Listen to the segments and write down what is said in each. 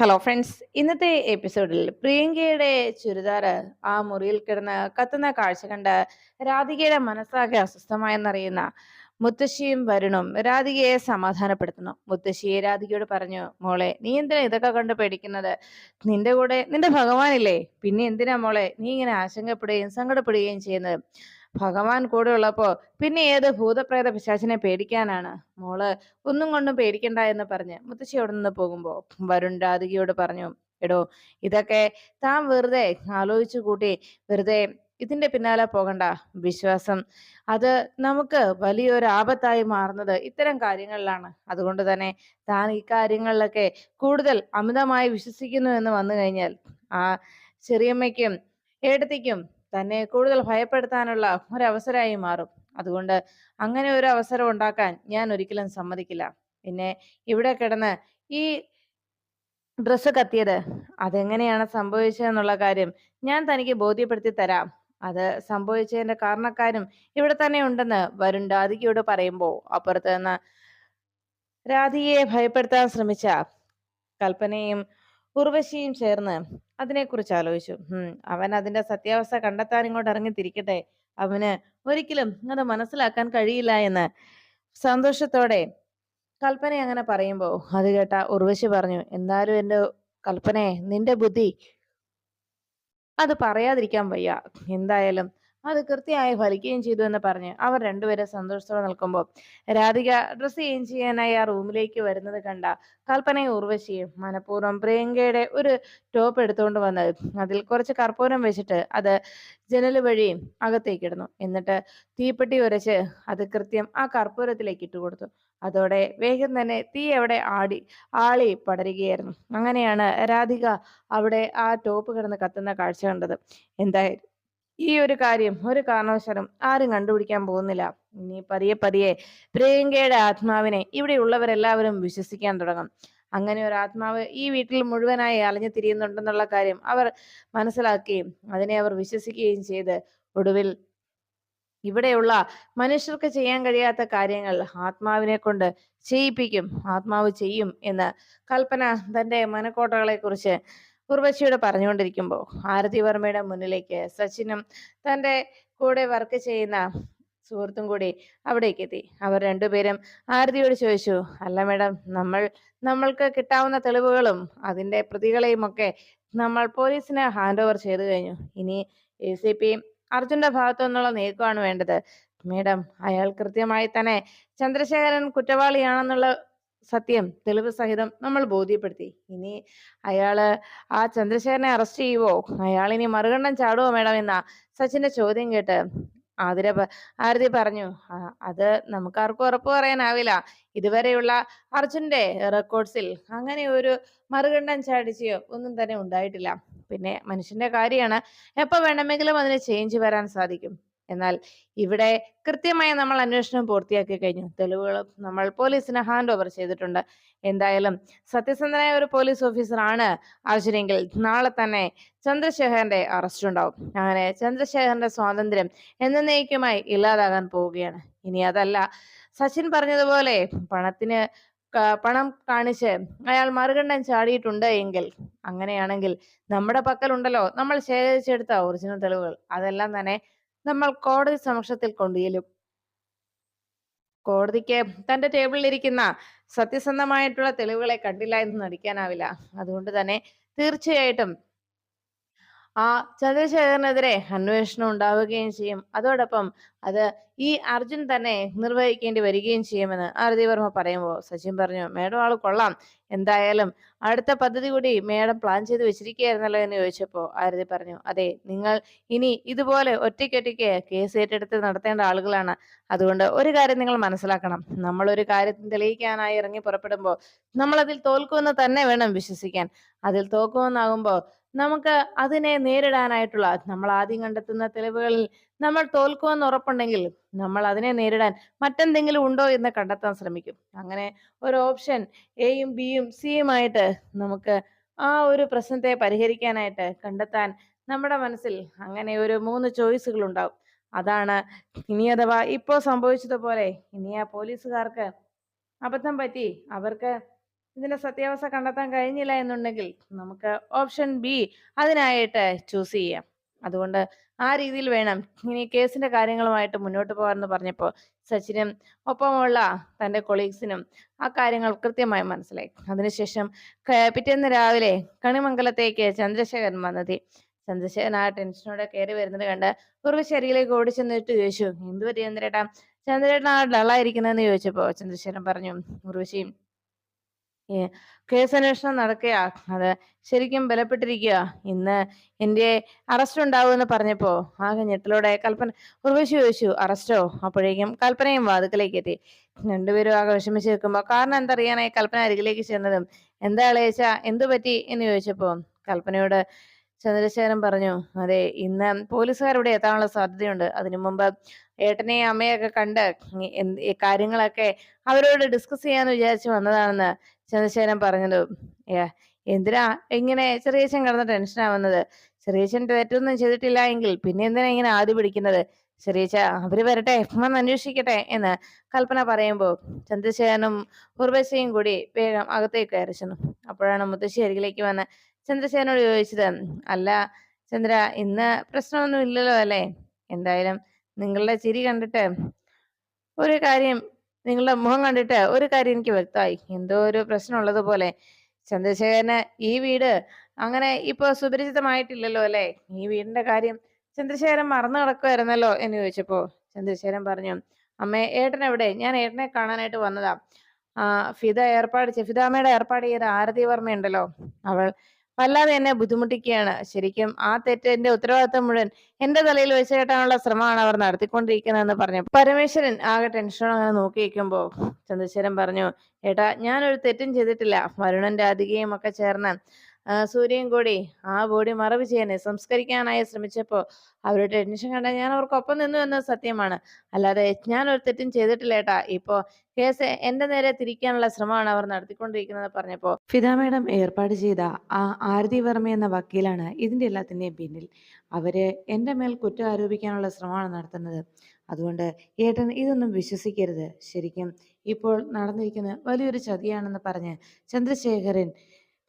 Hello friends ഇന്നത്തെ എപ്പിസോഡിൽ പ്രിയങ്കയുടെ ചുരിദാർ ആ മുറിയിൽ കിടന്ന് കത്തുന്ന കാഴ്ച കണ്ട് രാധികയുടെ മനസ്സാകെ അസ്വസ്ഥമായെന്നറിയുന്ന മുത്തശ്ശിയും വരുണും രാധികയെ സമാധാനപ്പെടുത്തുന്നു. മുത്തശ്ശിയെ രാധികയോട് പറഞ്ഞു മോളെ നീ എന്തിനാ ഇതൊക്കെ കണ്ട് പേടിക്കുന്നത്? നിന്റെ കൂടെ നിന്റെ ഭഗവാനില്ലേ? പിന്നെ എന്തിനാ മോളെ? നീ ഇങ്ങനെ ആശങ്കപ്പെടുകയും സങ്കടപ്പെടുകയും ചെയ്യുന്നത്? ഭഗവാൻ കൂടെ ഉള്ളപ്പോ പിന്നെ ഏത് ഭൂതപ്രേത പിശാചിനെ പേടിക്കാനാണ്? മോൾ ഒന്നും കൊണ്ടും പേടിക്കണ്ട എന്ന് പറഞ്ഞ് മുത്തശ്ശി അവിടെ നിന്ന് പോകുമ്പോ വരുൺ രാധികയോട് പറഞ്ഞു എടോ ഇതൊക്കെ താൻ വെറുതെ ആലോചിച്ചു കൂട്ടി വെറുതെ ഇതിന്റെ പിന്നാലെ പോകണ്ട. വിശ്വാസം അത് നമുക്ക് വലിയൊരു ആപത്തായി മാറുന്നത് ഇത്തരം കാര്യങ്ങളിലാണ്. അതുകൊണ്ട് തന്നെ താൻ ഈ കാര്യങ്ങളിലൊക്കെ കൂടുതൽ അമിതമായി വിശ്വസിക്കുന്നു എന്ന് വന്നു കഴിഞ്ഞാൽ ആ ചെറിയമ്മയ്ക്കും ഏടത്തിക്കും തന്നെ കൂടുതൽ ഭയപ്പെടുത്താനുള്ള ഒരവസരമായി മാറും. അതുകൊണ്ട് അങ്ങനെ ഒരു അവസരം ഉണ്ടാക്കാൻ ഞാൻ ഒരിക്കലും സമ്മതിക്കില്ല. പിന്നെ ഇവിടെ കിടന്ന് ഈ ഡ്രസ്സ് കത്തിയത് അതെങ്ങനെയാണ് സംഭവിച്ചതെന്നുള്ള കാര്യം ഞാൻ തനിക്ക് ബോധ്യപ്പെടുത്തി തരാം. അത് സംഭവിച്ചതിന്റെ കാരണക്കാരും ഇവിടെ തന്നെ ഉണ്ടെന്ന് വരുൺ രാധികയോട് പറയുമ്പോ അപ്പുറത്ത് നിന്ന് രാധികയെ ഭയപ്പെടുത്താൻ ശ്രമിച്ച കൽപ്പനയും ഉർവശിയും ചേർന്ന് അതിനെക്കുറിച്ച് ആലോചിച്ചു. അവൻ അതിന്റെ സത്യാവസ്ഥ കണ്ടെത്താൻ ഇങ്ങോട്ട് ഇറങ്ങി തിരിക്കട്ടെ അവന് ഒരിക്കലും അത് മനസ്സിലാക്കാൻ കഴിയില്ല എന്ന് സന്തോഷത്തോടെ കൽപ്പന അങ്ങനെ പറയുമ്പോ അത് കേട്ട ഉർവശി പറഞ്ഞു എന്തായാലും എന്റെ കൽപ്പനയെ നിന്റെ ബുദ്ധി അത് പറയാതിരിക്കാൻ വയ്യ. എന്തായാലും അത് കൃത്യമായി ഫലിക്കുകയും ചെയ്തു എന്ന് പറഞ്ഞ്. അവർ രണ്ടുപേരും സന്തോഷത്തോടെ നിൽക്കുമ്പോൾ രാധിക ഡ്രസ്സ് ചേഞ്ച് ചെയ്യാനായി ആ റൂമിലേക്ക് വരുന്നത് കണ്ട കൽപ്പനയും ഉർവശിയും മനഃപൂർവം പ്രിയങ്കയുടെ ഒരു ടോപ്പ് എടുത്തുകൊണ്ട് വന്ന് അതിൽ കുറച്ച് കർപ്പൂരം വെച്ചിട്ട് അത് ജനൽ വഴി അകത്തേക്ക് ഇടുന്നു. എന്നിട്ട് തീപ്പെട്ടി ഉരച്ച് അത് കൃത്യം ആ കർപ്പൂരത്തിലേക്ക് ഇട്ടുകൊടുത്തു അതോടെ വേഗം തന്നെ തീ അവിടെ ആടി ആളി പടരുകയായിരുന്നു. അങ്ങനെയാണ് രാധിക അവിടെ ആ ടോപ്പ് കിടന്ന് കത്തുന്ന കാഴ്ച കണ്ടത്. എന്തായാലും ഈ ഒരു കാര്യം ഒരു കാരണവശാലും ആരും കണ്ടുപിടിക്കാൻ പോകുന്നില്ല. ഇനി പതിയെ പതിയെ പ്രിയങ്കയുടെ ആത്മാവിനെ ഇവിടെയുള്ളവരെല്ലാവരും വിശ്വസിക്കാൻ തുടങ്ങും. അങ്ങനെ ഒരു ആത്മാവ് ഈ വീട്ടിൽ മുഴുവനായി അലഞ്ഞു തിരിയുന്നുണ്ടെന്നുള്ള കാര്യം അവർ മനസ്സിലാക്കുകയും അതിനെ അവർ വിശ്വസിക്കുകയും ചെയ്ത്. ഒടുവിൽ ഇവിടെയുള്ള മനുഷ്യർക്ക് ചെയ്യാൻ കഴിയാത്ത കാര്യങ്ങൾ ആത്മാവിനെ കൊണ്ട് ചെയ്യിപ്പിക്കും ആത്മാവ് ചെയ്യും എന്ന് കൽപ്പന തന്റെ മനക്കോട്ടകളെ കുറിച്ച് ഉർവശിയോട് പറഞ്ഞുകൊണ്ടിരിക്കുമ്പോൾ ആരതി വർമ്മയുടെ മുന്നിലേക്ക് സച്ചിനും തന്റെ കൂടെ വർക്ക് ചെയ്യുന്ന സുഹൃത്തും കൂടി അവിടേക്ക് എത്തി. അവർ രണ്ടുപേരും ആരതിയോട് ചോദിച്ചു അല്ല മേഡം നമ്മൾ നമ്മൾക്ക് കിട്ടാവുന്ന തെളിവുകളും അതിന്റെ പ്രതികളെയും ഒക്കെ നമ്മൾ പോലീസിന് ഹാൻഡ് ഓവർ ചെയ്തു കഴിഞ്ഞു. ഇനി എ സി പി അർജുന്റെ ഭാഗത്തു നിന്നുള്ള നീക്കമാണ് വേണ്ടത്. മേഡം അയാൾ കൃത്യമായി തന്നെ ചന്ദ്രശേഖരൻ കുറ്റവാളിയാണെന്നുള്ള സത്യം തെളിവ് സഹിതം നമ്മൾ ബോധ്യപ്പെടുത്തി. ഇനി അയാൾ ആ ചന്ദ്രശേഖരനെ അറസ്റ്റ് ചെയ്യുവോ? അയാൾ ഇനി മറുകണ്ഠം ചാടുവോ മേഡം എന്ന സച്ചിന്റെ ചോദ്യം കേട്ട് ആതിര ആരതി പറഞ്ഞു അത് നമുക്ക് ആർക്കും ഉറപ്പ് പറയാനാവില്ല. ഇതുവരെയുള്ള അർജുന്റെ റെക്കോർഡ്സിൽ അങ്ങനെ ഒരു മറുകണ്ഠം ചാടിച്ചയോ ഒന്നും തന്നെ ഉണ്ടായിട്ടില്ല. പിന്നെ മനുഷ്യന്റെ കാര്യമാണ് എപ്പോ വേണമെങ്കിലും അതിന് ചേഞ്ച് വരാൻ സാധിക്കും. എന്നാൽ ഇവിടെ കൃത്യമായി നമ്മൾ അന്വേഷണം പൂർത്തിയാക്കി കഴിഞ്ഞു. തെളിവുകളും നമ്മൾ പോലീസിന് ഹാൻഡ് ഓവർ ചെയ്തിട്ടുണ്ട്. എന്തായാലും സത്യസന്ധനായ ഒരു പോലീസ് ഓഫീസറാണ് അർജുനെങ്കിൽ നാളെ തന്നെ ചന്ദ്രശേഖരന്റെ അറസ്റ്റ് ഉണ്ടാവും. അങ്ങനെ ചന്ദ്രശേഖരന്റെ സ്വാതന്ത്ര്യം എന്നേക്കുമായി ഇല്ലാതാകാൻ പോവുകയാണ്. ഇനി അതല്ല സച്ചിൻ പറഞ്ഞതുപോലെ പണത്തിന് പണം കാണിച്ച് അയാൾ മറുകണ്ഠം ചാടിയിട്ടുണ്ട് എങ്കിൽ അങ്ങനെയാണെങ്കിൽ നമ്മുടെ പക്കലുണ്ടല്ലോ. നമ്മൾ ശേഖരിച്ചെടുത്ത ഒറിജിനൽ തെളിവുകൾ. അതെല്ലാം തന്നെ നമ്മൾ കോടതി സമക്ഷത്തിൽ കൊണ്ടുചെല്ലും. കോടതിക്ക് തന്റെ ടേബിളിൽ ഇരിക്കുന്ന സത്യസന്ധമായിട്ടുള്ള തെളിവുകളെ കണ്ടില്ല എന്ന് നടിക്കാനാവില്ല. അതുകൊണ്ട് തന്നെ തീർച്ചയായിട്ടും ആ ചന്ദ്രശേഖരനെതിരെ അന്വേഷണം ഉണ്ടാവുകയും ചെയ്യും. അതോടൊപ്പം അത് ഈ അർജുൻ തന്നെ നിർവഹിക്കേണ്ടി വരികയും ചെയ്യുമെന്ന് ആരതി വർമ്മ പറയുമ്പോൾ സച്ചിൻ പറഞ്ഞു മേഡം ആൾ കൊള്ളാം. എന്തായാലും അടുത്ത പദ്ധതി കൂടി മേഡം പ്ലാൻ ചെയ്ത് വെച്ചിരിക്കുകയായിരുന്നല്ലോ എന്ന് ചോദിച്ചപ്പോൾ ആരതി പറഞ്ഞു അതെ നിങ്ങൾ ഇനി ഇതുപോലെ ഒറ്റയ്ക്കൊറ്റയ്ക്ക് കേസ് ഏറ്റെടുത്ത് നടത്തേണ്ട ആളുകളാണ്. അതുകൊണ്ട് ഒരു കാര്യം നിങ്ങൾ മനസ്സിലാക്കണം. നമ്മൾ ഒരു കാര്യം തെളിയിക്കാനായി ഇറങ്ങി പുറപ്പെടുമ്പോൾ നമ്മൾ അതിൽ തോൽക്കുമെന്ന് തന്നെ വേണം വിശ്വസിക്കാൻ. അതിൽ തോക്കുമെന്നാകുമ്പോൾ നമുക്ക് അതിനെ നേരിടാനായിട്ടുള്ള നമ്മൾ ആദ്യം കണ്ടെത്തുന്ന തെളിവുകളിൽ നമ്മൾ തോൽക്കുമെന്ന് ഉറപ്പുണ്ടെങ്കിൽ നമ്മൾ അതിനെ നേരിടാൻ മറ്റെന്തെങ്കിലും ഉണ്ടോ എന്ന് കണ്ടെത്താൻ ശ്രമിക്കും. അങ്ങനെ ഒരു ഓപ്ഷൻ എയും ബിയും സിയും ആയിട്ട് നമുക്ക് ആ ഒരു പ്രശ്നത്തെ പരിഹരിക്കാനായിട്ട് കണ്ടെത്താൻ നമ്മുടെ മനസ്സിൽ അങ്ങനെ ഒരു മൂന്ന് ചോയ്സുകൾ ഉണ്ടാവും. അതാണ് ഇനി അഥവാ ഇപ്പോൾ സംഭവിച്ചതുപോലെ ഇനി ആ പോലീസുകാർക്ക് അബദ്ധം പറ്റി അവർക്ക് ഇതിന്റെ സത്യാവസ്ഥ കണ്ടെത്താൻ കഴിഞ്ഞില്ല എന്നുണ്ടെങ്കിൽ നമുക്ക് ഓപ്ഷൻ ബി അതിനായിട്ട് ചൂസ് ചെയ്യാം. അതുകൊണ്ട് ആ രീതിയിൽ വേണം ഇനി കേസിന്റെ കാര്യങ്ങളുമായിട്ട് മുന്നോട്ട് പോകാമെന്ന് പറഞ്ഞപ്പോൾ സച്ചിനും ഒപ്പമുള്ള തന്റെ കൊളീഗ്സിനും ആ കാര്യങ്ങൾ കൃത്യമായി മനസ്സിലായി. അതിനുശേഷം പിറ്റേന്ന് രാവിലെ കണിമംഗലത്തേക്ക് ചന്ദ്രശേഖരൻ വന്നെത്തി. ചന്ദ്രശേഖരൻ ആ ടെൻഷനോടെ കയറി വരുന്നത് കണ്ട് ഉർവശി അരികിലേക്ക് ഓടിച്ചെന്നിട്ട് ചോദിച്ചു എന്തുപറ്റി ചന്ദ്രേട്ടാ? ചന്ദ്രേട്ടൻ ആ ഡള്ളായിരിക്കുന്നതെന്ന് ചോദിച്ചപ്പോ ചന്ദ്രശേഖരൻ പറഞ്ഞു ഉർവശി ഏ, കേസന്വേഷണം നടക്കുക അത് ശരിക്കും ബലപ്പെട്ടിരിക്കുക ഇന്ന് എന്റെ അറസ്റ്റ് ഉണ്ടാവുമെന്ന് പറഞ്ഞപ്പോ ആകെ ഞെട്ടലോടെ കൽപ്പന ഉർവശി ചോദിച്ചു അറസ്റ്റോ അപ്പോഴേക്കും കൽപ്പനയും വാതുക്കലേക്ക് എത്തി. രണ്ടുപേരും ആകെ വിഷമിച്ച് നിൽക്കുമ്പോ കാരണം എന്തറിയാനായി കൽപ്പന അരികിലേക്ക് ചെന്നതും? എന്താ ഇളയച്ച എന്തു പറ്റി? എന്ന് ചോദിച്ചപ്പോ കൽപ്പനയോട് ചന്ദ്രശേഖരൻ പറഞ്ഞു അതെ ഇന്ന് പോലീസുകാരിവിടെ എത്താനുള്ള സാധ്യതയുണ്ട്. അതിനു മുമ്പ് ഏട്ടനെയും അമ്മയൊക്കെ കണ്ട് കാര്യങ്ങളൊക്കെ അവരോട് ഡിസ്കസ് ചെയ്യാന്ന് വിചാരിച്ചു വന്നതാണെന്ന് ചന്ദ്രശേഖരൻ പറഞ്ഞത് എന്തിനാ ഇങ്ങനെ ചെറിയച്ഛൻ കിടന്ന് ടെൻഷൻ ആവുന്നത് ചെറിയച്ഛൻ തെറ്റൊന്നും ചെയ്തിട്ടില്ല എങ്കിൽ പിന്നെ എന്തിനാ ഇങ്ങനെ ആദ്യ പിടിക്കുന്നത്? ചെറിയച്ച അവർ വരട്ടെ എഫ്മെന്ന് അന്വേഷിക്കട്ടെ എന്ന് കൽപ്പന പറയുമ്പോൾ ചന്ദ്രശേഖരനും ഉർവശയും കൂടി വേഗം അകത്തേക്ക് കയറി ചെന്നു. അപ്പോഴാണ് മുത്തശ്ശി അരികിലേക്ക് വന്ന് ചന്ദ്രശേഖരനോട് ചോദിച്ചത് അല്ല ചന്ദ്ര ഇന്ന് പ്രശ്നമൊന്നും ഇല്ലല്ലോ അല്ലേ? എന്തായാലും നിങ്ങളുടെ ചിരി കണ്ടിട്ട് ഒരു കാര്യം നിങ്ങളുടെ മുഖം കണ്ടിട്ട് ഒരു കാര്യം എനിക്ക് വ്യക്തമായി. എന്തോ ഒരു പ്രശ്നം ഉള്ളതുപോലെ. ചന്ദ്രശേഖരന് ഈ വീട് അങ്ങനെ ഇപ്പൊ സുപരിചിതമായിട്ടില്ലല്ലോ അല്ലെ? ഈ വീടിന്റെ കാര്യം ചന്ദ്രശേഖരൻ മറന്നു കിടക്കുമായിരുന്നല്ലോ എന്ന് ചോദിച്ചപ്പോ ചന്ദ്രശേഖരൻ പറഞ്ഞു അമ്മേ ഏട്ടൻ എവിടെ? ഞാൻ ഏട്ടനെ കാണാനായിട്ട് വന്നതാ. ആ ഫിദ ഏർപ്പാട് ഫിദാമ്മയുടെ ഏർപ്പാട് ചെയ്ത ആരതി വർമ്മ ഉണ്ടല്ലോ അവൾ വല്ലാതെ എന്നെ ബുദ്ധിമുട്ടിക്കുകയാണ്. ശരിക്കും ആ തെറ്റിന്റെ ഉത്തരവാദിത്തം മുഴുവൻ എന്റെ തലയിൽ വെച്ച് കെട്ടാനുള്ള ശ്രമമാണ് അവർ നടത്തിക്കൊണ്ടിരിക്കുന്നതെന്ന് പറഞ്ഞു. പരമേശ്വരൻ ആകെ ടെൻഷനോടെ അങ്ങനെ നോക്കി നിൽക്കുമ്പോ ചന്ദ്രശേഖരൻ പറഞ്ഞു ഏട്ടാ ഞാനൊരു തെറ്റും ചെയ്തിട്ടില്ല. വരുണൻ രാധികയും ഒക്കെ ചേർന്ന് സൂര്യയും കൂടി ആ ബോഡി മറവ് ചെയ്യാനെ സംസ്കരിക്കാനായി ശ്രമിച്ചപ്പോൾ അവരുടെ ടെൻഷൻ കണ്ട ഞാൻ അവർക്കൊപ്പം നിന്നു എന്നത് സത്യമാണ്. അല്ലാതെ ഞാൻ ഒരു തെറ്റും ചെയ്തിട്ടില്ല ഏട്ടാ. ഇപ്പോ കേസ് എന്റെ നേരെ തിരിക്കാനുള്ള ശ്രമമാണ് അവർ നടത്തിക്കൊണ്ടിരിക്കുന്നത് പറഞ്ഞപ്പോൾ ഫിദ മേഡം ഏർപ്പാട് ചെയ്ത ആ ആരതി വർമ്മ എന്ന വക്കീലാണ് ഇതിന്റെ എല്ലാത്തിന്റെയും പിന്നിൽ അവർ എന്റെ മേൽ കുറ്റം ആരോപിക്കാനുള്ള ശ്രമമാണ് നടത്തുന്നത്. അതുകൊണ്ട് ഏട്ടൻ ഇതൊന്നും വിശ്വസിക്കരുത്. ശരിക്കും ഇപ്പോൾ നടന്നിരിക്കുന്ന വലിയൊരു ചതിയാണെന്ന് പറഞ്ഞ് ചന്ദ്രശേഖരൻ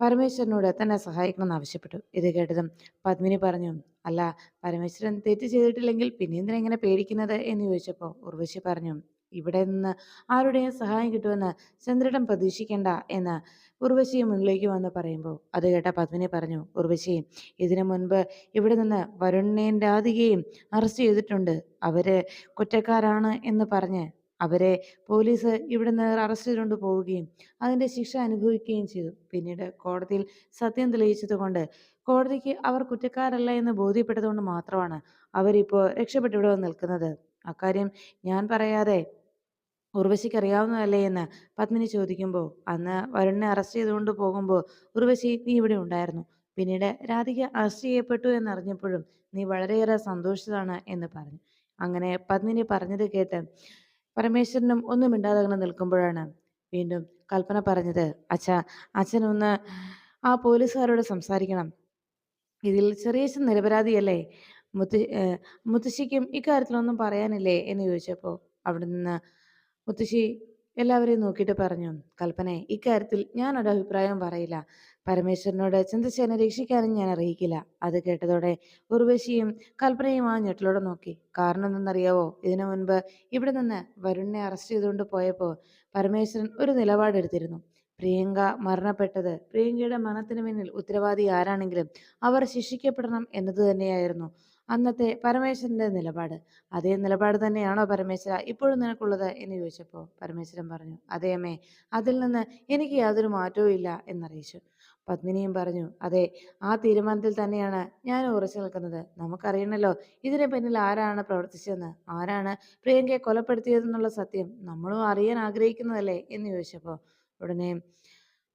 പരമേശ്വരനോട് തന്നെ സഹായിക്കണമെന്ന് ആവശ്യപ്പെട്ടു. ഇത് കേട്ടതും പത്മിനി പറഞ്ഞു അല്ല പരമേശ്വരൻ തെറ്റ് ചെയ്തിട്ടില്ലെങ്കിൽ പിന്നെ എന്തിനാ ഇങ്ങനെ പേടിക്കുന്നത്? എന്ന് ചോദിച്ചപ്പോൾ ഉർവശി പറഞ്ഞു ഇവിടെ നിന്ന് ആരുടെയും സഹായം കിട്ടുമെന്ന് ചന്ദ്രടം പ്രതീക്ഷിക്കേണ്ട എന്ന് ഉർവശി മുന്നിലേക്ക് വന്ന് പറയുമ്പോൾ അത് കേട്ട പത്മിനി പറഞ്ഞു ഉർവശി ഇതിനു മുൻപ് ഇവിടെ നിന്ന് വരുണിനെയും രാധികയും അറസ്റ്റ് ചെയ്തിട്ടുണ്ട്. അവർ കുറ്റക്കാരാണ് എന്ന് പറഞ്ഞ് അവരെ പോലീസ് ഇവിടുന്ന് അറസ്റ്റ് ചെയ്തുകൊണ്ട് പോവുകയും അതിന്റെ ശിക്ഷ അനുഭവിക്കുകയും ചെയ്തു. പിന്നീട് കോടതിയിൽ സത്യം തെളിയിച്ചതുകൊണ്ട് കോടതിക്ക് അവർ കുറ്റക്കാരല്ല എന്ന് ബോധ്യപ്പെട്ടതുകൊണ്ട് മാത്രമാണ് അവരിപ്പോൾ രക്ഷപ്പെട്ട് ഇവിടെ വന്ന് നിൽക്കുന്നത്. അക്കാര്യം ഞാൻ പറയാതെ ഉർവശിക്ക് അറിയാവുന്നതല്ലേ എന്ന് പത്മിനി ചോദിക്കുമ്പോൾ അന്ന് വരുണിനെ അറസ്റ്റ് ചെയ്തുകൊണ്ട് പോകുമ്പോൾ ഉർവശി നീ ഇവിടെ ഉണ്ടായിരുന്നു. പിന്നീട് രാധിക അറസ്റ്റ് ചെയ്യപ്പെട്ടു എന്നറിഞ്ഞപ്പോഴും നീ വളരെയേറെ സന്തോഷിച്ചതാണ് എന്ന് പറഞ്ഞു. അങ്ങനെ പത്മിനി പറഞ്ഞത് കേട്ട് പരമേശ്വരനും ഒന്നും മിണ്ടാതെ നിൽക്കുമ്പോഴാണ് വീണ്ടും കൽപ്പന പറഞ്ഞത് അച്ഛ അച്ഛനൊന്ന് ആ പോലീസുകാരോട് സംസാരിക്കണം. ഇതിൽ ചെറിയ നിരപരാധിയല്ലേ? മുത്ത മുത്തശ്ശിക്കും ഇക്കാര്യത്തിലൊന്നും പറയാനില്ലേ? എന്ന് ചോദിച്ചപ്പോൾ അവിടെ നിന്ന് മുത്തശ്ശി എല്ലാവരെയും നോക്കിയിട്ട് പറഞ്ഞു കൽപ്പനെ ഇക്കാര്യത്തിൽ ഞാനൊരു അഭിപ്രായം പറയില്ല. പരമേശ്വരനോട് ചന്ദ്രസേനെ രക്ഷിക്കാനും ഞാൻ അറിയിക്കില്ല അത് കേട്ടതോടെ ഉർവശിയും കൽപ്പനയും ആ ഞെട്ടലോടെ നോക്കി. കാരണം എന്തെന്നറിയാവോ ഇതിനു മുൻപ് ഇവിടെ നിന്ന് വരുണിനെ അറസ്റ്റ് ചെയ്തുകൊണ്ട് പോയപ്പോൾ പരമേശ്വരൻ ഒരു നിലപാടെടുത്തിരുന്നു പ്രിയങ്ക മരണപ്പെട്ടത് പ്രിയങ്കയുടെ മരണത്തിന് പിന്നിൽ ഉത്തരവാദി ആരാണെങ്കിലും അവർ ശിക്ഷിക്കപ്പെടണം എന്നത് തന്നെയായിരുന്നു. അന്നത്തെ പരമേശ്വരന്റെ നിലപാട്. അതേ നിലപാട് തന്നെയാണോ പരമേശ്വര? ഇപ്പോഴും നിനക്കുള്ളത്? എന്ന് ചോദിച്ചപ്പോൾ പരമേശ്വരൻ പറഞ്ഞു അതേമേ അതിൽ നിന്ന് എനിക്ക് യാതൊരു മാറ്റവും ഇല്ല എന്നറിയിച്ചു. പത്മിനിയും പറഞ്ഞു അതെ ആ തീരുമാനത്തിൽ തന്നെയാണ് ഞാൻ ഉറച്ചു നിൽക്കുന്നത്. നമുക്കറിയണല്ലോ ഇതിന് പിന്നിൽ ആരാണ് പ്രവർത്തിച്ചതെന്ന് ആരാണ് പ്രിയങ്കയെ കൊലപ്പെടുത്തിയതെന്നുള്ള സത്യം. നമ്മളും അറിയാൻ ആഗ്രഹിക്കുന്നതല്ലേ? എന്ന് ചോദിച്ചപ്പോൾ ഉടനെ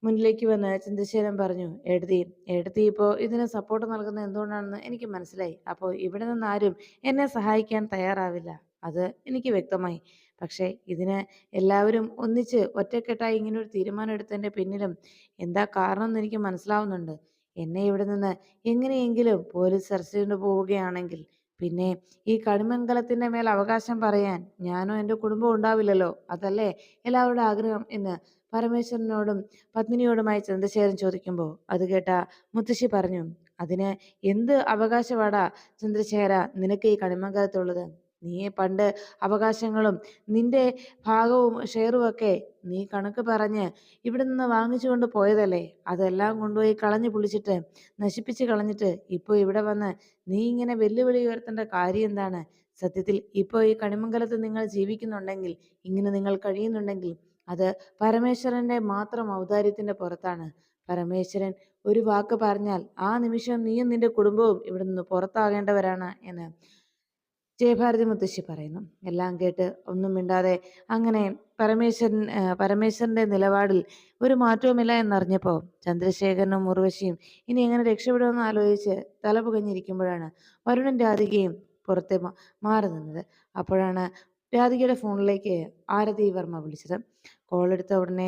മുന്നിലേക്ക് വന്ന് ചന്ദ്രശേഖരൻ പറഞ്ഞു എഴുതി എഴുതി ഇപ്പോൾ ഇതിന് സപ്പോർട്ട് നൽകുന്നത് എന്തുകൊണ്ടാണെന്ന് എനിക്ക് മനസ്സിലായി. അപ്പോൾ ഇവിടെ നിന്ന് ആരും എന്നെ സഹായിക്കാൻ തയ്യാറാവില്ല. അത് എനിക്ക് വ്യക്തമായി. പക്ഷേ ഇതിന് എല്ലാവരും ഒന്നിച്ച് ഒറ്റക്കെട്ടായി ഇങ്ങനെ ഒരു തീരുമാനം എടുത്തതിന്റെ പിന്നിലും എന്താ കാരണം എന്ന് എനിക്ക് മനസ്സിലാവുന്നുണ്ട്. എന്നെ ഇവിടെ നിന്ന് എങ്ങനെയെങ്കിലും പോലീസ് അറസ്റ്റ് ചെയ്തു പോവുകയാണെങ്കിൽ പിന്നെ ഈ കണിമംഗലത്തിന്റെ മേൽ അവകാശം പറയാൻ ഞാനോ എന്റെ കുടുംബവും ഉണ്ടാവില്ലല്ലോ. അതല്ലേ എല്ലാവരുടെ ആഗ്രഹം എന്ന് പരമേശ്വരനോടും പത്മിനിയോടുമായി ചന്ദ്രശേഖരൻ ചോദിക്കുമ്പോൾ അത് കേട്ട മുത്തശ്ശി പറഞ്ഞു അതിന് എന്ത് അവകാശവാടാ ചന്ദ്രശേഖര നിനക്ക് ഈ കണിമംഗലത്തുള്ളത്? നീ പണ്ട് അവകാശങ്ങളും നിന്റെ ഭാഗവും ഷെയറും ഒക്കെ നീ കണക്ക് പറഞ്ഞ് ഇവിടെ നിന്ന് വാങ്ങിച്ചുകൊണ്ട് പോയതല്ലേ? അതെല്ലാം കൊണ്ടുപോയി കളഞ്ഞു പുളിച്ചിട്ട് നശിപ്പിച്ച് കളഞ്ഞിട്ട് ഇപ്പോൾ ഇവിടെ വന്ന് നീ ഇങ്ങനെ വെല്ലുവിളി ഉയർത്തേണ്ട കാര്യം എന്താണ്? സത്യത്തിൽ ഇപ്പോൾ ഈ കണിമംഗലത്ത് നിങ്ങൾ ജീവിക്കുന്നുണ്ടെങ്കിൽ ഇങ്ങനെ നിങ്ങൾ കഴിയുന്നുണ്ടെങ്കിൽ അത് പരമേശ്വരന്റെ മാത്രം ഔദാര്യത്തിന്റെ പുറത്താണ്. പരമേശ്വരൻ ഒരു വാക്ക് പറഞ്ഞാൽ ആ നിമിഷം നീയും നിന്റെ കുടുംബവും ഇവിടെ നിന്ന് പുറത്താകേണ്ടവരാണ് എന്ന് ജയഭാരതി മുത്തശ്ശി പറയുന്നു. എല്ലാം കേട്ട് ഒന്നും മിണ്ടാതെ അങ്ങനെ പരമേശ്വരൻ പരമേശ്വരന്റെ നിലപാടിൽ ഒരു മാറ്റവുമില്ല എന്നറിഞ്ഞപ്പോൾ ചന്ദ്രശേഖരനും ഉർവശിയും ഇനി എങ്ങനെ രക്ഷപ്പെടുമെന്ന് ആലോചിച്ച് തല പുകഞ്ഞിരിക്കുമ്പോഴാണ് വരുണൻ രാധികയും പുറത്തെ മാറി നിന്നത്. അപ്പോഴാണ് രാധികയുടെ ഫോണിലേക്ക് ആരതി വർമ്മ വിളിച്ചത്. കോൾ എടുത്ത ഉടനെ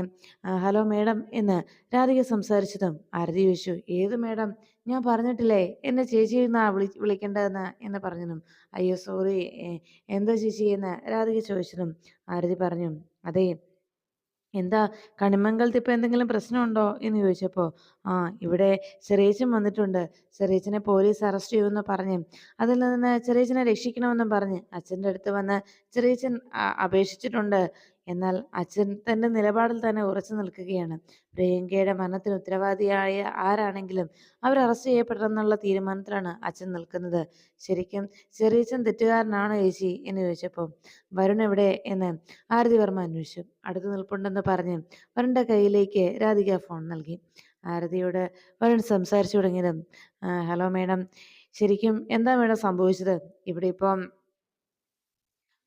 ഹലോ മേഡം എന്ന് രാധിക സംസാരിച്ചതും ആരതി ചോദിച്ചു ഏത് മേഡം? ഞാൻ പറഞ്ഞിട്ടില്ലേ എന്നെ ചേച്ചി എന്നാ വിളി വിളിക്കേണ്ടതെന്ന്? എന്ന് പറഞ്ഞതും അയ്യോ സോറി എന്താ ചേച്ചി? എന്ന് രാധിക ചോദിച്ചതും ആരതി പറഞ്ഞു അതെ എന്താ കണിമംഗലത്ത് ഇപ്പം എന്തെങ്കിലും പ്രശ്നമുണ്ടോ? എന്ന് ചോദിച്ചപ്പോൾ ആ ഇവിടെ ചെറിയച്ചൻ വന്നിട്ടുണ്ട് ചെറിയച്ചനെ പോലീസ് അറസ്റ്റ് ചെയ്യുമെന്ന് പറഞ്ഞ് അതിൽ നിന്ന് ചെറിയച്ചനെ രക്ഷിക്കണമെന്നും പറഞ്ഞ് അച്ഛന്റെ അടുത്ത് വന്ന് ചെറിയച്ചൻ അപേക്ഷിച്ചിട്ടുണ്ട് എന്നാൽ അച്ഛൻ തന്റെ നിലപാടിൽ തന്നെ ഉറച്ചു നിൽക്കുകയാണ്. പ്രിയങ്കയുടെ മരണത്തിന് ഉത്തരവാദിയായ ആരാണെങ്കിലും അവർ അറസ്റ്റ് ചെയ്യപ്പെടണമെന്നുള്ള തീരുമാനത്തിലാണ് അച്ഛൻ നിൽക്കുന്നത്. ശരിക്കും ചെറിയച്ഛൻ തെറ്റുകാരനാണോ ചേച്ചി എന്ന് ചോദിച്ചപ്പോൾ വരുൺ എവിടെ? എന്ന് ആരതി വർമ്മ അന്വേഷിച്ചു. അടുത്ത് നിൽപ്പുണ്ടെന്ന് പറഞ്ഞ് വരുണിന്റെ കയ്യിലേക്ക് രാധിക ഫോൺ നൽകി. ആരതിയോട് വരുൺ സംസാരിച്ചു തുടങ്ങിയത് ഹലോ മേഡം. ശരിക്കും എന്താ മേഡം സംഭവിച്ചത്? ഇവിടെ ഇപ്പം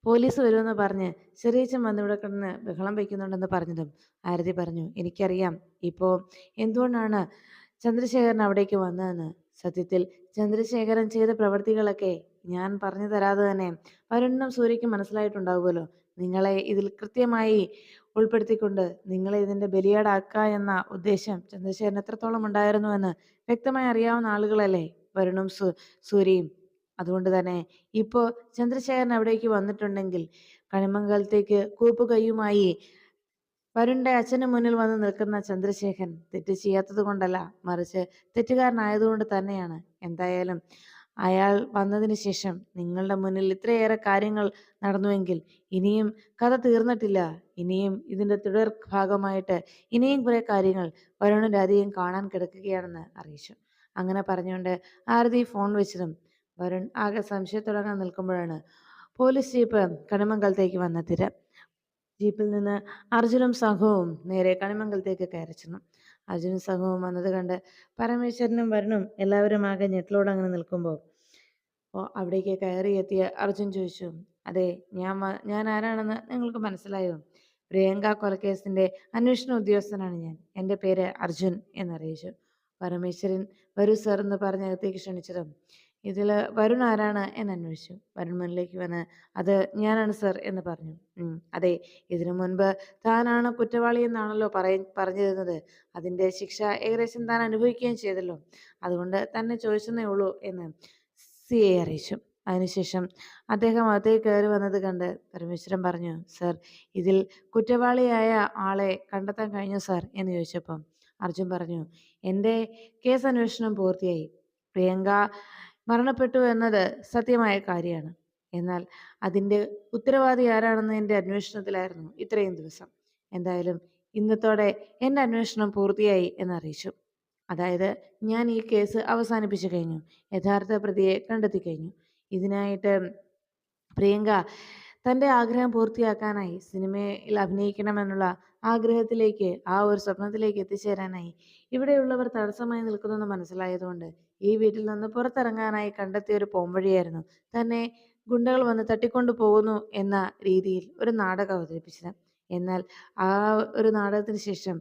പോലീസ് വരുമെന്ന് പറഞ്ഞ് ചെറിയച്ചൻ വന്ന് ഇവിടെ കിടന്ന് ബഹളം വയ്ക്കുന്നുണ്ടെന്ന് പറഞ്ഞതും ആരതി പറഞ്ഞു എനിക്കറിയാം. ഇപ്പോൾ എന്തുകൊണ്ടാണ് ചന്ദ്രശേഖരൻ അവിടേക്ക് വന്നതെന്ന്? സത്യത്തിൽ ചന്ദ്രശേഖരൻ ചെയ്ത പ്രവൃത്തികളൊക്കെ ഞാൻ പറഞ്ഞു തരാതെ തന്നെ വരുണിനും സൂര്യയ്ക്കും മനസ്സിലായിട്ടുണ്ടാവുമല്ലോ. നിങ്ങളെ ഇതിൽ കൃത്യമായി ഉൾപ്പെടുത്തിക്കൊണ്ട് നിങ്ങളെ ഇതിന്റെ ബലിയാടാക്കുക എന്ന ഉദ്ദേശം ചന്ദ്രശേഖരൻ എത്രത്തോളം ഉണ്ടായിരുന്നുവെന്ന് വ്യക്തമായി അറിയാവുന്ന ആളുകളല്ലേ? വരുണും സൂര്യയും അതുകൊണ്ട് തന്നെ ഇപ്പോൾ ചന്ദ്രശേഖരൻ അവിടേക്ക് വന്നിട്ടുണ്ടെങ്കിൽ കണിമംഗലത്തേക്ക് കൂപ്പ് കൈയുമായി വരുണിന്റെ അച്ഛന് മുന്നിൽ വന്ന് നിൽക്കുന്ന ചന്ദ്രശേഖരൻ തെറ്റ് ചെയ്യാത്തത് കൊണ്ടല്ല മറിച്ച് തെറ്റുകാരനായതുകൊണ്ട് തന്നെയാണ്. എന്തായാലും അയാൾ വന്നതിന് ശേഷം നിങ്ങളുടെ മുന്നിൽ ഇത്രയേറെ കാര്യങ്ങൾ നടന്നുവെങ്കിൽ ഇനിയും കഥ തീർന്നിട്ടില്ല. ഇനിയും ഇതിന്റെ തുടർ ഭാഗമായിട്ട് ഇനിയും കുറെ കാര്യങ്ങൾ വരുണും രാധികയും കാണാൻ കിടക്കുകയാണെന്ന് അറിയിച്ചു. അങ്ങനെ പറഞ്ഞുകൊണ്ട് ആരതി ഫോൺ വെച്ചതും വരുൺ ആകെ സംശയത്തുടങ്ങാൻ നിൽക്കുമ്പോഴാണ് പോലീസ് ജീപ്പ് കണിമംഗലത്തേക്ക് വന്നെത്തിയത്. ജീപ്പിൽ നിന്ന് അർജുനും സംഘവും നേരെ കണിമംഗലത്തേക്ക് കയറി ചെന്നു. അർജുനും സംഘവും വന്നത് കണ്ട് പരമേശ്വരനും വരുണും എല്ലാവരും ആകെ ഞെട്ടിലോടങ്ങനെ നിൽക്കുമ്പോൾ അവിടേക്ക് കയറി എത്തിയ അർജുൻ ചോദിച്ചു അതെ ഞാൻ ഞാൻ ആരാണെന്ന് നിങ്ങൾക്ക് മനസ്സിലായോ? പ്രിയങ്ക കൊലക്കേസിന്റെ അന്വേഷണ ഉദ്യോഗസ്ഥനാണ് ഞാൻ. എന്റെ പേര് അർജുൻ എന്നറിയിച്ചു. പരമേശ്വരൻ വരൂ സർ എന്ന് പറഞ്ഞ് അകത്തേക്ക് ക്ഷണിച്ചതും ഇതിൽ വരുൺ ആരാണ്? എന്ന് അന്വേഷിച്ചു. വരുൺ മുന്നിലേക്ക് വന്ന് അത് ഞാനാണ് സർ എന്ന് പറഞ്ഞു. അതെ ഇതിനു മുൻപ് താനാണ് കുറ്റവാളി എന്നാണല്ലോ പറയ പറഞ്ഞിരുന്നത്. അതിന്റെ ശിക്ഷ ഏകദേശം താൻ അനുഭവിക്കുകയും ചെയ്തല്ലോ. അതുകൊണ്ട് തന്നെ ചോദിച്ചെന്നേ ഉള്ളൂ എന്ന് സി എ അറിയിച്ചു. അതിനുശേഷം അദ്ദേഹം അകത്തേക്ക് കയറി വന്നത് കണ്ട് പരമേശ്വരൻ പറഞ്ഞു സർ ഇതിൽ കുറ്റവാളിയായ ആളെ കണ്ടെത്താൻ കഴിഞ്ഞു സർ? എന്ന് ചോദിച്ചപ്പം അർജുൻ പറഞ്ഞു എന്റെ കേസ് അന്വേഷണം പൂർത്തിയായി. പ്രിയങ്ക മരണപ്പെട്ടു എന്നത് സത്യമായ കാര്യമാണ്. എന്നാൽ അതിന്റെ ഉത്തരവാദി ആരാണെന്നതിന്റെ അന്വേഷണത്തിലായിരുന്നു ഇത്രയും ദിവസം. എന്തായാലും ഇന്നത്തോടെ എന്റെ അന്വേഷണം പൂർത്തിയായി എന്നറിയിച്ചു. അതായത് ഞാൻ ഈ കേസ് അവസാനിപ്പിച്ചു കഴിഞ്ഞു. യഥാർത്ഥ പ്രതിയെ കണ്ടെത്തി കഴിഞ്ഞു. ഇതിനായിട്ട് പ്രിയങ്ക തന്റെ ആഗ്രഹം പൂർത്തിയാക്കാനായി സിനിമയിൽ അഭിനയിക്കണമെന്നുള്ള ആഗ്രഹത്തിലേക്ക് ആ ഒരു സ്വപ്നത്തിലേക്ക് എത്തിച്ചേരാനായി ഇവിടെയുള്ളവർ തടസ്സമായി നിൽക്കുന്നെന്ന് മനസ്സിലായതുകൊണ്ട് ഈ വീട്ടിൽ നിന്ന് പുറത്തിറങ്ങാനായി കണ്ടെത്തിയ ഒരു പോംവഴിയായിരുന്നു. തന്നെ ഗുണ്ടകൾ വന്ന് തട്ടിക്കൊണ്ടു പോകുന്നു എന്ന രീതിയിൽ ഒരു നാടകം അവതരിപ്പിച്ചത്. എന്നാൽ ആ ഒരു നാടകത്തിന് ശേഷം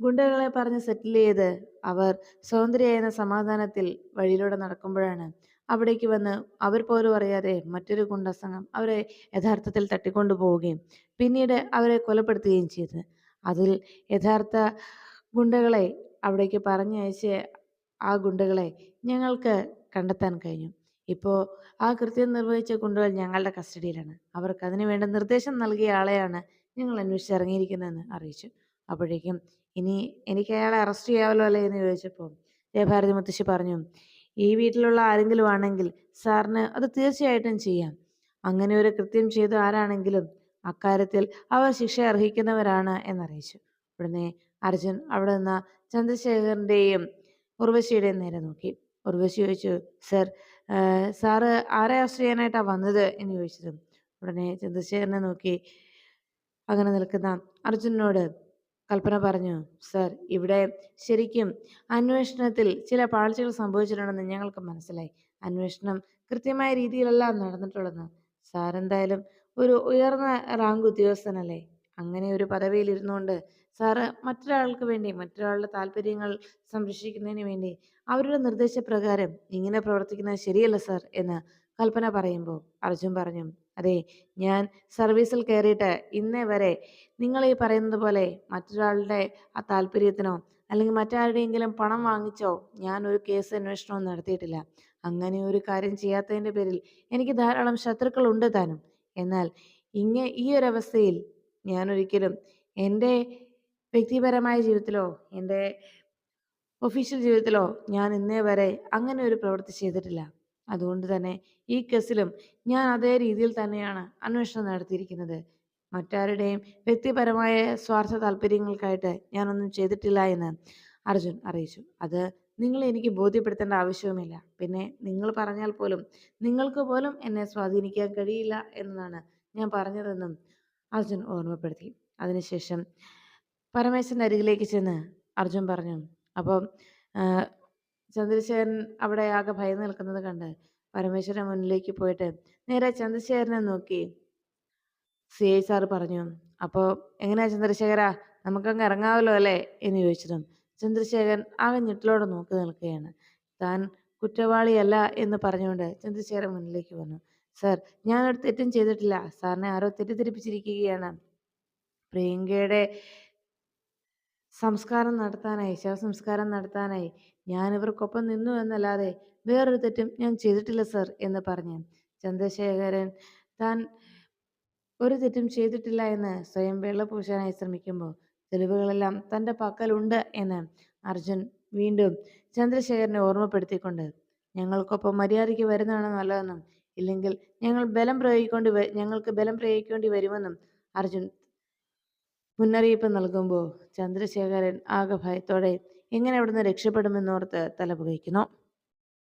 ഗുണ്ടകളെ പറഞ്ഞ് സെറ്റിൽ ചെയ്ത് അവർ സൗന്ദര്യ സമാധാനത്തിൽ വഴിയിലൂടെ നടക്കുമ്പോഴാണ് അവിടേക്ക് വന്ന് അവർ പോലും അറിയാതെ മറ്റൊരു ഗുണ്ടസംഘം അവരെ യഥാർത്ഥത്തിൽ തട്ടിക്കൊണ്ടു പോവുകയും പിന്നീട് അവരെ കൊലപ്പെടുത്തുകയും ചെയ്തത്. അതിൽ യഥാർത്ഥ ഗുണ്ടകളെ അവിടേക്ക് പറഞ്ഞയച്ച് ആ ഗുണ്ടകളെ ഞങ്ങൾക്ക് കണ്ടെത്താൻ കഴിഞ്ഞു. ഇപ്പോൾ ആ കൃത്യം നിർവഹിച്ച ഗുണ്ടകൾ ഞങ്ങളുടെ കസ്റ്റഡിയിലാണ്. അവർക്ക് അതിനു വേണ്ട നിർദ്ദേശം നൽകിയ ആളെയാണ് ഞങ്ങൾ അന്വേഷിച്ചിറങ്ങിയിരിക്കുന്നതെന്ന് അറിയിച്ചു. അപ്പോഴേക്കും ഇനി എനിക്ക് അയാളെ അറസ്റ്റ് ചെയ്യാമല്ലോ അല്ലേ എന്ന് ചോദിച്ചപ്പോൾ ജയഭാരതി മുത്തശ്ശി പറഞ്ഞു ഈ വീട്ടിലുള്ള ആരെങ്കിലും ആണെങ്കിൽ സാറിന് അത് തീർച്ചയായിട്ടും ചെയ്യാം. അങ്ങനെ ഒരു കൃത്യം ചെയ്ത ആരാണെങ്കിലും അക്കാര്യത്തിൽ അവർ ശിക്ഷ അർഹിക്കുന്നവരാണ് എന്നറിയിച്ചു. ഉടനെ അർജുൻ അവിടെ നിന്ന് ചന്ദ്രശേഖരന്റെയും ഉർവശിയുടെയും നേരെ നോക്കി. ഉർവശി ചോദിച്ചു സർ സാറ് ആരെ അറസ്റ്റ് ചെയ്യാനായിട്ടാണ് വന്നത്? എന്ന് ചോദിച്ചത് ഉടനെ ചന്ദ്രശേഖരനെ നോക്കി അങ്ങനെ നിൽക്കുന്ന അർജുനനോട് കൽപ്പന പറഞ്ഞു സർ ഇവിടെ ശരിക്കും അന്വേഷണത്തിൽ ചില പാഴ്ചകൾ സംഭവിച്ചിട്ടുണ്ടെന്ന് ഞങ്ങൾക്ക് മനസ്സിലായി. അന്വേഷണം കൃത്യമായ രീതിയിലല്ല നടന്നിട്ടുള്ളത് സാർ എന്തായാലും ഒരു ഉയർന്ന റാങ്ക് ഉദ്യോഗസ്ഥനല്ലേ? അങ്ങനെ ഒരു പദവിയിൽ ഇരുന്നുകൊണ്ട് സാറ് മറ്റൊരാൾക്ക് വേണ്ടി മറ്റൊരാളുടെ താല്പര്യങ്ങൾ സംരക്ഷിക്കുന്നതിന് വേണ്ടി അവരുടെ നിർദ്ദേശപ്രകാരം ഇങ്ങനെ പ്രവർത്തിക്കുന്നത് ശരിയല്ല സർ എന്ന് കൽപ്പന പറയുമ്പോൾ അർജുൻ പറഞ്ഞു അതെ ഞാൻ സർവീസിൽ കയറിയിട്ട് ഇന്നേ വരെ നിങ്ങൾ ഈ പറയുന്നത് പോലെ മറ്റൊരാളുടെ ആ താല്പര്യത്തിനോ അല്ലെങ്കിൽ മറ്റാരുടെയെങ്കിലും പണം വാങ്ങിച്ചോ ഞാൻ ഒരു കേസ് അന്വേഷണവും നടത്തിയിട്ടില്ല. അങ്ങനെ ഒരു കാര്യം ചെയ്യാത്തതിന്റെ പേരിൽ എനിക്ക് ധാരാളം ശത്രുക്കളുണ്ട് താനും. എന്നാൽ ഇങ്ങ ഈ ഒരു അവസ്ഥയിൽ ഞാൻ ഒരിക്കലും എന്റെ വ്യക്തിപരമായ ജീവിതത്തിലോ എന്റെ ഒഫീഷ്യൽ ജീവിതത്തിലോ ഞാൻ ഇന്നേ വരെ അങ്ങനെ ഒരു പ്രവൃത്തി ചെയ്തിട്ടില്ല. അതുകൊണ്ട് തന്നെ ഈ കേസിലും ഞാൻ അതേ രീതിയിൽ തന്നെയാണ് അന്വേഷണം നടത്തിയിരിക്കുന്നത്. മറ്റാരുടെയും വ്യക്തിപരമായ സ്വാർത്ഥ താല്പര്യങ്ങൾക്കായിട്ട് ഞാനൊന്നും ചെയ്തിട്ടില്ല എന്ന് അർജുൻ അറിയിച്ചു. അത് നിങ്ങൾ എനിക്ക് ബോധ്യപ്പെടുത്തേണ്ട ആവശ്യവുമില്ല. പിന്നെ നിങ്ങൾ പറഞ്ഞാൽ പോലും നിങ്ങൾക്ക് പോലും എന്നെ സ്വാധീനിക്കാൻ കഴിയില്ല എന്നാണ് ഞാൻ പറഞ്ഞതെന്നും അർജുൻ ഓർമ്മപ്പെടുത്തി. അതിനുശേഷം പരമേശ്വരന്റെ അരികിലേക്ക് ചെന്ന് അർജുൻ പറഞ്ഞു അപ്പം ചന്ദ്രശേഖരൻ അവിടെ ആകെ ഭയന്ന് നിൽക്കുന്നത് കണ്ട് പരമേശ്വരൻ മുന്നിലേക്ക് പോയിട്ട് നേരെ ചന്ദ്രശേഖരനെ നോക്കി. സി ഐ സാറ് പറഞ്ഞു അപ്പോൾ എങ്ങനെയാ ചന്ദ്രശേഖര? നമുക്കങ്ങ് ഇറങ്ങാമല്ലോ അല്ലേ? എന്ന് ചോദിച്ചിട്ടും ചന്ദ്രശേഖരൻ ആകെ ഞെട്ടിലോടെ നോക്കി നിൽക്കുകയാണ്. താൻ കുറ്റവാളിയല്ല എന്ന് പറഞ്ഞുകൊണ്ട് ചന്ദ്രശേഖരൻ മുന്നിലേക്ക് വന്നു. സാർ ഞാനൊരു തെറ്റും ചെയ്തിട്ടില്ല. സാറിനെ ആരോ തെറ്റിദ്ധരിപ്പിച്ചിരിക്കുകയാണ്. പ്രിയങ്കയുടെ സംസ്കാരം നടത്താനായി ശവസംസ്കാരം നടത്താനായി ഞാൻ ഇവർക്കൊപ്പം നിന്നു എന്നല്ലാതെ വേറൊരു തെറ്റും ഞാൻ ചെയ്തിട്ടില്ല സർ എന്ന് പറഞ്ഞു. ചന്ദ്രശേഖരൻ താൻ ഒരു തെറ്റും ചെയ്തിട്ടില്ല എന്ന് സ്വയം വെള്ള പൂശാനായി ശ്രമിക്കുമ്പോൾ തെളിവുകളെല്ലാം തന്റെ പക്കലുണ്ട് എന്ന് അർജുൻ വീണ്ടും ചന്ദ്രശേഖരനെ ഓർമ്മപ്പെടുത്തിക്കൊണ്ട് ഞങ്ങൾക്കൊപ്പം മര്യാദയ്ക്ക് വരുന്നതാണ് നല്ലതെന്നും ഇല്ലെങ്കിൽ ഞങ്ങൾ ബലം പ്രയോഗിക്കേണ്ടി ഞങ്ങൾക്ക് ബലം പ്രയോഗിക്കേണ്ടി വരുമെന്നും അർജുൻ മുന്നറിയിപ്പ് നൽകുമ്പോൾ ചന്ദ്രശേഖരൻ ആകെ ഭയത്തോടെ എങ്ങനെ അവിടുന്ന് രക്ഷപ്പെടുമെന്നോർത്ത് തലപുകയ്ക്കുന്നു.